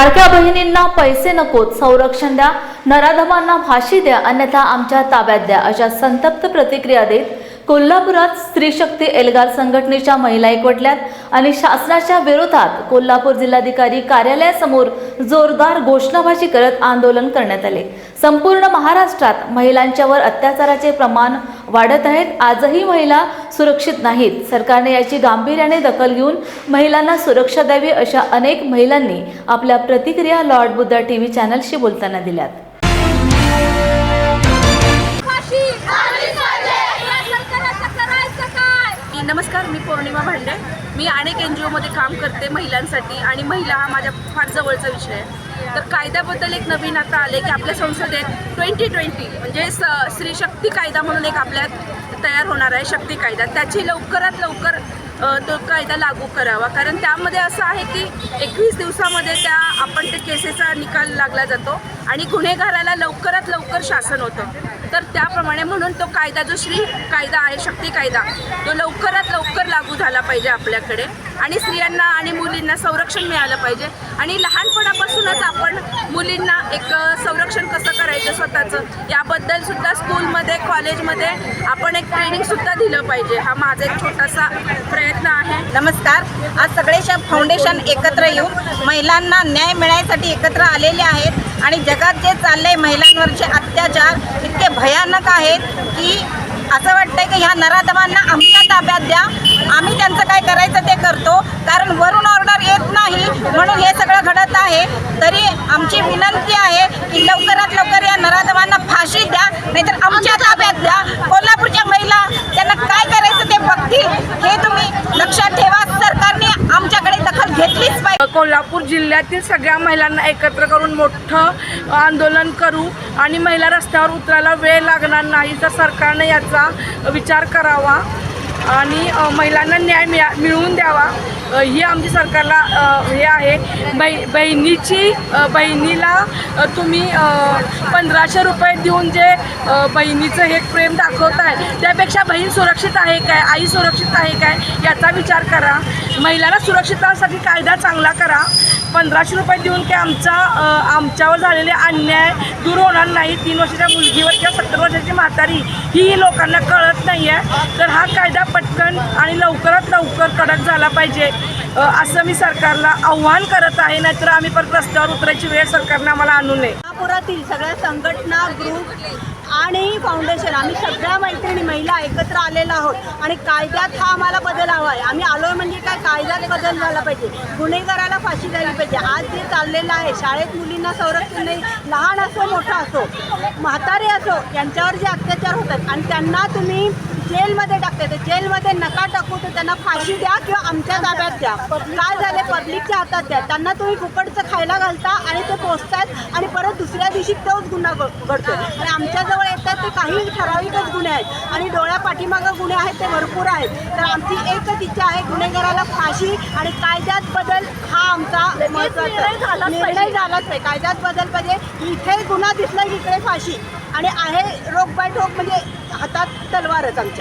लाडक्या बहिणींना पैसे नकोत संरक्षण द्या नराधमांना फाशी द्या अन्यथा आमच्या ताब्यात द्या अशा संतप्त प्रतिक्रिया देत कोल्हापुरात स्त्रीशक्ती एल्गार संघटनेच्या महिला एकवटल्यात आणि शासनाच्या विरोधात कोल्हापूर जिल्हाधिकारी कार्यालयासमोर जोरदार घोषणाबाजी करत आंदोलन करण्यात आले. संपूर्ण महाराष्ट्रात महिलांच्यावर अत्याचाराचे प्रमाण वाढत आहेत. आजही महिला सुरक्षित नाहीत. सरकारने याची गांभीर्याने दखल घेऊन महिलांना सुरक्षा द्यावी अशा अनेक महिलांनी आपल्या प्रतिक्रिया लॉर्ड बुद्धा टीव्ही चॅनलशी बोलताना दिल्यात. मी अनेक एन जी ओमध्ये काम करते महिलांसाठी आणि महिला हा माझ्या फार जवळचा विषय आहे. तर कायद्याबद्दल एक नवीन आता आले की आपल्या संसदेत ट्वेंटी ट्वेंटी म्हणजे स स्त्री शक्ती कायदा म्हणून एक आपल्यात तयार होणार आहे शक्ती कायदा. त्याची लवकरात लवकर तो कायदा लागू करावा. कारण त्यामध्ये असं आहे की एकवीस दिवसामध्ये त्या आपण ते केसेसचा निकाल लागला जातो आणि गुन्हेगाराला लवकरात लवकर शासन होतं. तर त्याप्रमाणे म्हणून तो कायदा जो श्री कायदा आहे शक्ती कायदा तो लवकरात लवकर लागू झाला पाहिजे आपल्याकडे. आणि स्त्रियांना आणि मुलींना संरक्षण मिळालं पाहिजे. आणि लहानपणापासूनच आपण मुलींना एक संरक्षण कसं करायचं स्वतःचं याबद्दल सुद्धा स्कूलमध्ये कॉलेजमध्ये आपण एक ट्रेनिंग सुद्धा दिलं पाहिजे. हा माझा एक छोटासा प्रयत्न आहे. नमस्कार. आज सगळेशा फाउंडेशन एकत्र येऊन महिलांना न्याय मिळायसाठी एकत्र आलेले आहेत. आणि जगात जे चाललंय महिलांवरचे अत्याचार इतके भयानक आहेत की असं वाटतंय की ह्या नराधमांना आमच्या ताब्यात द्या. आम्ही त्यांचं काय करायचं ते करतो. कारण वरून ऑर्डर येत नाही. म्हणून हे सगळं घडत आहे. तरी आमची विनंती आहे की लवकरात लवकर या नराधमांना फाशी द्या. नाहीतर आमच्या ताब्यात द्या. कोल्हापूरच्या महिला त्यांना काय करायचं ते बघतील. हे तुम्ही लक्षात ठेवा. सरकारने आमच्याकडे दखल घेतलीच पाहिजे. कोल्हापूर जिल्ह्यातील सगळ्या महिलांना एकत्र करून मोठं आंदोलन करू आणि महिला रस्त्यावर उतरायला वेळ लागणार नाही तर सरकारने याचा विचार करावा आणि महिलांना न्याय मिळा मिळवून द्यावा. ही आमची सरकारला हे आहे. बै बहिणीची बहिणीला तुम्ही पंधराशे रुपये देऊन जे बहिणीचं हे प्रेम आहे त्यापेक्षा बहीण सुरक्षित आहे काय? आई सुरक्षित आहे काय? याचा विचार करा. महिलांना सुरक्षितासाठी कायदा चांगला करा. पंधराशे रुपये देऊन काय आमचा आमच्यावर झालेले अन्याय दूर होणार नाही. तीन वर्षाच्या मुलगीवर किंवा सत्तर वर्षाची म्हातारी ही लोकांना कळत नाही आहे तर हा कायदा पटकन आणि लवकरात लवकर कडक झाला पाहिजे. असं मी सरकारला आव्हान करत आहे नाहीतर आम्ही परत रस्त्यावर उतरायची वेळ सरकारने आम्हाला आणू नये. कोल्हापुरातील सगळ्या संघटना ग्रुप आणि फाउंडेशन आम्ही सगळ्या मैत्रिणी महिला एकत्र आलेलो आहोत. आणि कायद्यात हा आम्हाला बदल हवा आहे. आम्ही आलोय म्हणजे काय? कायद्यात बदल झाला पाहिजे. गुन्हेगाराला फाशी द्यायला पाहिजे. आज जे चाललेलं आहे शाळेत मुलींना संरक्षण नाही. लहान असो मोठा असो म्हातारे असो यांच्यावर जे अत्याचार होतात आणि त्यांना तुम्ही जेलमध्ये टाकते तर जेलमध्ये नका टाकू तर त्यांना फाशी द्या किंवा आमच्या ताब्यात द्या. काय झाले? पब्लिकच्या हातात द्या. त्यांना तुम्ही फुकटचं खायला घालता आणि ते पोचतात आणि परत दुसऱ्या दिवशी तोच गुन्हा घडतो आणि आमच्याजवळ येतात ते काही ठराविकच गुन्हे आहेत. आणि डोळ्या पाठीमागं गुन्हे आहेत ते भरपूर आहेत. तर आमची एकच इच्छा आहे गुन्हेगाराला फाशी आणि कायद्यात बदल हा आमचा महत्त्वाचा निर्णय झालाच पाहिजे. कायद्यात बदल पाहिजे. इथे गुन्हा दिसला इकडे फाशी. आणि आहे रोग बाय ठोक म्हणजे हातात तलवारच आमच्या.